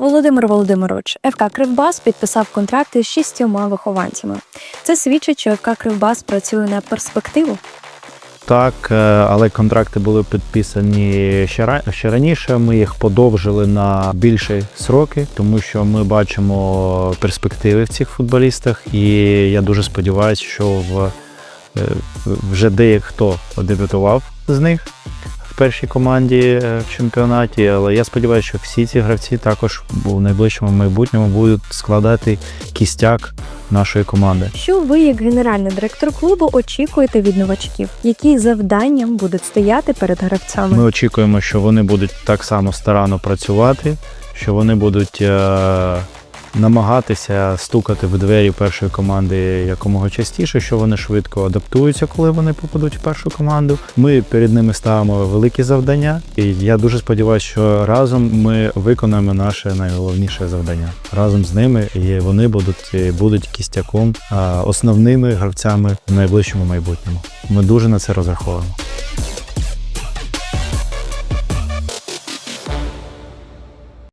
Володимир Володимирович, ФК Кривбас підписав контракти з шістьома вихованцями. Це свідчить, що ФК Кривбас працює на перспективу. Так, е, але контракти були підписані ще раніше. Ми їх подовжили на більші сроки, тому що ми бачимо перспективи в цих футболістах, і я дуже сподіваюся, що в е, вже дехто дебютував з них в першій команді е, в чемпіонаті. Але я сподіваюся, що всі ці гравці також в найближчому майбутньому будуть складати кістяк нашої команди. Що ви, як генеральний директор клубу, очікуєте від новачків? Які завдання будуть стояти перед гравцями? Ми очікуємо, що вони будуть так само старанно працювати, що вони будуть е- намагатися стукати в двері першої команди якомога частіше, що вони швидко адаптуються, коли вони попадуть в першу команду. Ми перед ними ставимо великі завдання, і я дуже сподіваюся, що разом ми виконаємо наше найголовніше завдання. Разом з ними і вони будуть, будуть кістяком, основними гравцями в найближчому майбутньому. Ми дуже на це розраховуємо.